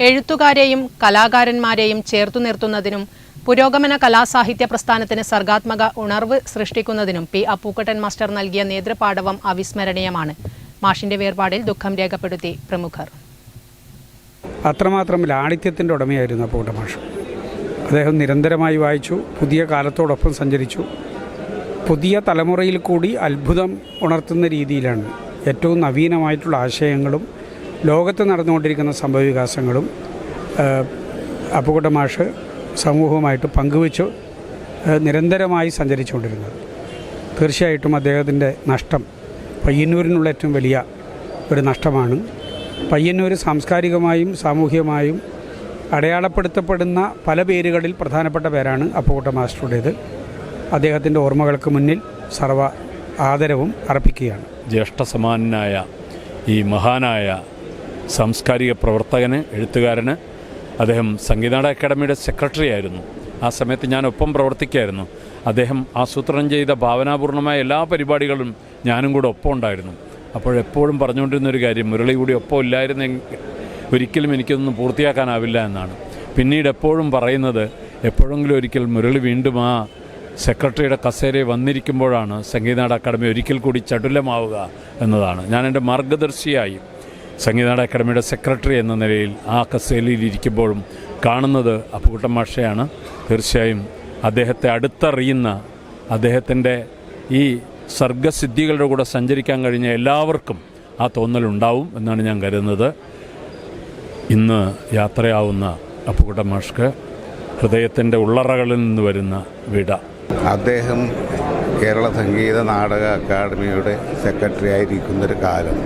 എഴുത്തുകാരെയും കലാകാരന്മാരെയും ചേർത്തു നിർത്തുന്നതിനും പുരോഗമന കലാസാഹിത്യ പ്രസ്ഥാനത്തിന് സർഗാത്മക ഉണർവ് സൃഷ്ടിക്കുന്നതിനും പി അപ്പൂക്കട്ടൻ മാസ്റ്റർ നൽകിയ നേതൃപാടവം അവിസ്മരണീയമാണ്. മാഷിന്റെ വേർപാടിൽ ദുഃഖം രേഖപ്പെടുത്തി പ്രമുഖർ. അത്രമാത്രം ലാളിത്യത്തിന്റെ ഉടമയായിരുന്നു അപ്പൂട്ട മാഷ്. അദ്ദേഹം നിരന്തരമായി വായിച്ചു പുതിയ കാലത്തോടൊപ്പം സഞ്ചരിച്ചു. പുതിയ തലമുറയിൽ കൂടി അത്ഭുതം ഉണർത്തുന്ന രീതിയിലാണ് ഏറ്റവും നവീനമായിട്ടുള്ള ആശയങ്ങളും ലോകത്ത് നടന്നുകൊണ്ടിരിക്കുന്ന സംഭവവികാസങ്ങളും വികാസങ്ങളും മാഷ് സമൂഹവുമായിട്ട് പങ്കുവച്ചു നിരന്തരമായി സഞ്ചരിച്ചുകൊണ്ടിരുന്നത്. തീർച്ചയായിട്ടും അദ്ദേഹത്തിന്റെ നഷ്ടം പയ്യന്നൂരിനുള്ള ഏറ്റവും വലിയ ഒരു നഷ്ടമാണ്. പയ്യന്നൂർ സാംസ്കാരികമായും സാമൂഹികമായും അടയാളപ്പെടുത്തപ്പെടുന്ന പല പേരുകളിൽ പ്രധാനപ്പെട്ട പേരാണ് അപ്പുകുട്ട മാസ്റ്ററുടേത് അദ്ദേഹത്തിന്റെ ഓർമ്മകൾക്ക് മുന്നിൽ സർവ ആദരവും അർപ്പിക്കുകയാണ്. ജ്യേഷ്ഠ സമാനായ ഈ മഹാനായ സാംസ്കാരിക പ്രവർത്തകന് എഴുത്തുകാരന് അദ്ദേഹം സംഗീതാട അക്കാദമിയുടെ സെക്രട്ടറി ആയിരുന്നു ആ സമയത്ത് ഞാൻ ഒപ്പം പ്രവർത്തിക്കായിരുന്നു. അദ്ദേഹം ആസൂത്രണം ചെയ്ത ഭാവനാപൂർണമായ എല്ലാ പരിപാടികളും ഞാനും കൂടെ ഒപ്പം ഉണ്ടായിരുന്നു. അപ്പോഴെപ്പോഴും പറഞ്ഞുകൊണ്ടിരുന്ന ഒരു കാര്യം മുരളി കൂടി ഒപ്പം ഇല്ലായിരുന്നെങ്കിൽ ഒരിക്കലും എനിക്കൊന്നും പൂർത്തിയാക്കാനാവില്ല എന്നാണ്. പിന്നീട് എപ്പോഴും പറയുന്നത് എപ്പോഴെങ്കിലും ഒരിക്കൽ മുരളി വീണ്ടും ആ സെക്രട്ടറിയുടെ കസേരയിൽ വന്നിരിക്കുമ്പോഴാണ് സംഗീതനാട അക്കാദമി ഒരിക്കൽ കൂടി ചടുലമാവുക എന്നതാണ്. ഞാൻ എന്റെ മാർഗദർശിയായി. സംഗീതനാട അക്കാഡമിയുടെ സെക്രട്ടറി എന്ന നിലയിൽ ആ കസേരയിൽ ഇരിക്കുമ്പോഴും കാണുന്നത് അപ്പുകുട്ടൻ മാഷയാണ്. തീർച്ചയായും അദ്ദേഹത്തെ അടുത്തറിയുന്ന അദ്ദേഹത്തിന്റെ ഈ സർഗസിദ്ധികളുടെ കൂടെ സഞ്ചരിക്കാൻ കഴിഞ്ഞ എല്ലാവർക്കും ആ തോന്നലുണ്ടാവും എന്നാണ് ഞാൻ കരുതുന്നത്. ഇന്ന് യാത്രയാവുന്ന അപ്പുകുട്ടൻ മാഷ്ക്ക് ഹൃദയത്തിന്റെ ഉള്ളറകളിൽ നിന്ന് വരുന്ന വിട. അദ്ദേഹം കേരള സംഗീത നാടക അക്കാദമിയുടെ സെക്രട്ടറി ആയിരിക്കുന്നൊരു കാലം.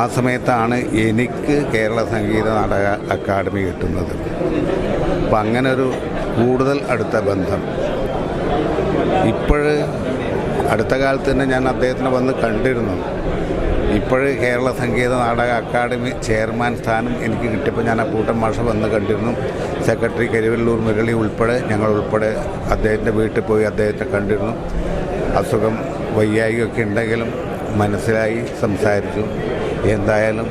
ആ സമയത്താണ് എനിക്ക് കേരള സംഗീത നാടക അക്കാദമി കിട്ടുന്നത്. അപ്പം അങ്ങനെ ഒരു കൂടുതൽ അടുത്ത ബന്ധം. ഇപ്പോഴ് അടുത്ത കാലത്ത് തന്നെ ഞാൻ അദ്ദേഹത്തിനെ വന്ന് കണ്ടിരുന്നു. ഇപ്പോഴ് കേരള സംഗീത നാടക അക്കാദമി ചെയർമാൻ സ്ഥാനം എനിക്ക് കിട്ടിയപ്പോൾ ഞാൻ ആ കൂട്ടം മാഷ വന്ന് കണ്ടിരുന്നു. സെക്രട്ടറി കരിവല്ലൂർ മുരളി ഉൾപ്പെടെ ഞങ്ങൾ ഉൾപ്പെടെ അദ്ദേഹത്തിന്റെ വീട്ടിൽ പോയി അദ്ദേഹത്തെ കണ്ടിരുന്നു. അസുഖം വയ്യായികയൊക്കെ ഉണ്ടെങ്കിലും മനസ്സിലായി സംസാരിച്ചു. എന്തായാലും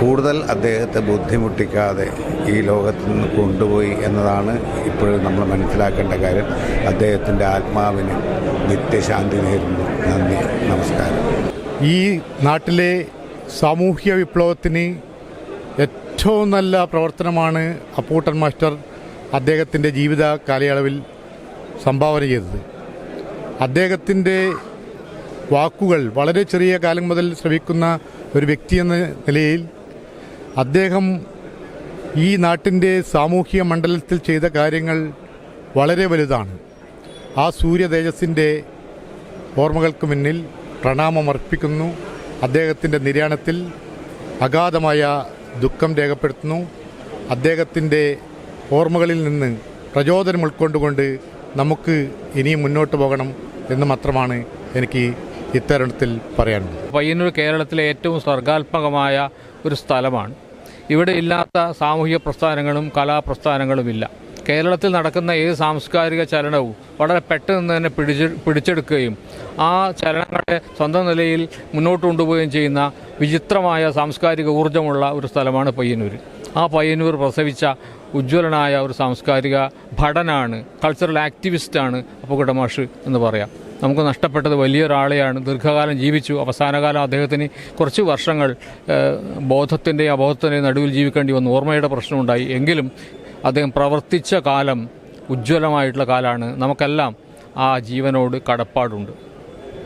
കൂടുതൽ അദ്ദേഹത്തെ ബുദ്ധിമുട്ടിക്കാതെ ഈ ലോകത്ത് നിന്ന് കൊണ്ടുപോയി എന്നതാണ് ഇപ്പോഴും നമ്മൾ മനസ്സിലാക്കേണ്ട കാര്യം. അദ്ദേഹത്തിന്റെ ആത്മാവിന് നിത്യശാന്തി നേരുന്നു. നന്ദി നമസ്കാരം. ഈ നാട്ടിലെ സാമൂഹ്യ വിപ്ലവത്തിന് ഏറ്റവും നല്ല പ്രവർത്തനമാണ് അപ്പൂട്ടൻ മാസ്റ്റർ അദ്ദേഹത്തിന്റെ ജീവിത കാലയളവിൽ സംഭാവന ചെയ്തത്. അദ്ദേഹത്തിന്റെ വാക്കുകൾ വളരെ ചെറിയ കാലം മുതൽ ശ്രവിക്കുന്ന ഒരു വ്യക്തി എന്ന നിലയിൽ അദ്ദേഹം ഈ നാട്ടിന്റെ സാമൂഹിക മണ്ഡലത്തിൽ ചെയ്ത കാര്യങ്ങൾ വളരെ വലുതാണ്. ആ സൂര്യ തേജസ്സിന്റെ ഓർമ്മകൾക്ക് മുന്നിൽ പ്രണാമമർപ്പിക്കുന്നു അദ്ദേഹത്തിന്റെ നിര്യാണത്തിൽ അഗാധമായ ദുഃഖം രേഖപ്പെടുത്തുന്നു. അദ്ദേഹത്തിന്റെ ഓർമ്മകളിൽ നിന്ന് പ്രചോദനം ഉൾക്കൊണ്ടുകൊണ്ട് നമുക്ക് ഇനിയും മുന്നോട്ട് പോകണം എന്ന് മാത്രമാണ് എനിക്ക് ഇത്തരുണത്തിൽ പറയാനുള്ളത് പയ്യന്നൂർ കേരളത്തിലെ ഏറ്റവും സർഗാത്മകമായ ഒരു സ്ഥലമാണ്. ഇവിടെ ഇല്ലാത്ത സാമൂഹിക പ്രസ്ഥാനങ്ങളും കലാപ്രസ്ഥാനങ്ങളുമില്ല. കേരളത്തിൽ നടക്കുന്ന ഏത് സാംസ്കാരിക ചലനവും വളരെ പെട്ടെന്ന് തന്നെ പിടിച്ച് പിടിച്ചെടുക്കുകയും ആ ചലനങ്ങളെ സ്വന്തം നിലയിൽ മുന്നോട്ട് കൊണ്ടുപോവുകയും ചെയ്യുന്ന വിചിത്രമായ സാംസ്കാരിക ഊർജമുള്ള ഒരു സ്ഥലമാണ് പയ്യന്നൂർ ആ പയ്യന്നൂർ പ്രസവിച്ച ഉജ്ജ്വലനായ ഒരു സാംസ്കാരിക ഭടനാണ് കൾച്ചറൽ ആക്ടിവിസ്റ്റാണ് അപ്പുകുട്ടമാഷ് എന്ന് പറയാം. നമുക്ക് നഷ്ടപ്പെട്ടത് വലിയൊരാളെയാണ്. ദീർഘകാലം ജീവിച്ചു. അവസാനകാലം അദ്ദേഹത്തിന് കുറച്ച് വർഷങ്ങൾ ബോധത്തിന്റെയും അബോധത്തിന്റെയും നടുവിൽ ജീവിക്കേണ്ടി വന്നു. ഓർമ്മയുടെ പ്രശ്നമുണ്ടായി. എങ്കിലും അദ്ദേഹം പ്രവർത്തിച്ച കാലം ഉജ്ജ്വലമായിട്ടുള്ള കാലമാണ് നമുക്കെല്ലാം ആ ജീവനോട് കടപ്പാടുണ്ട്.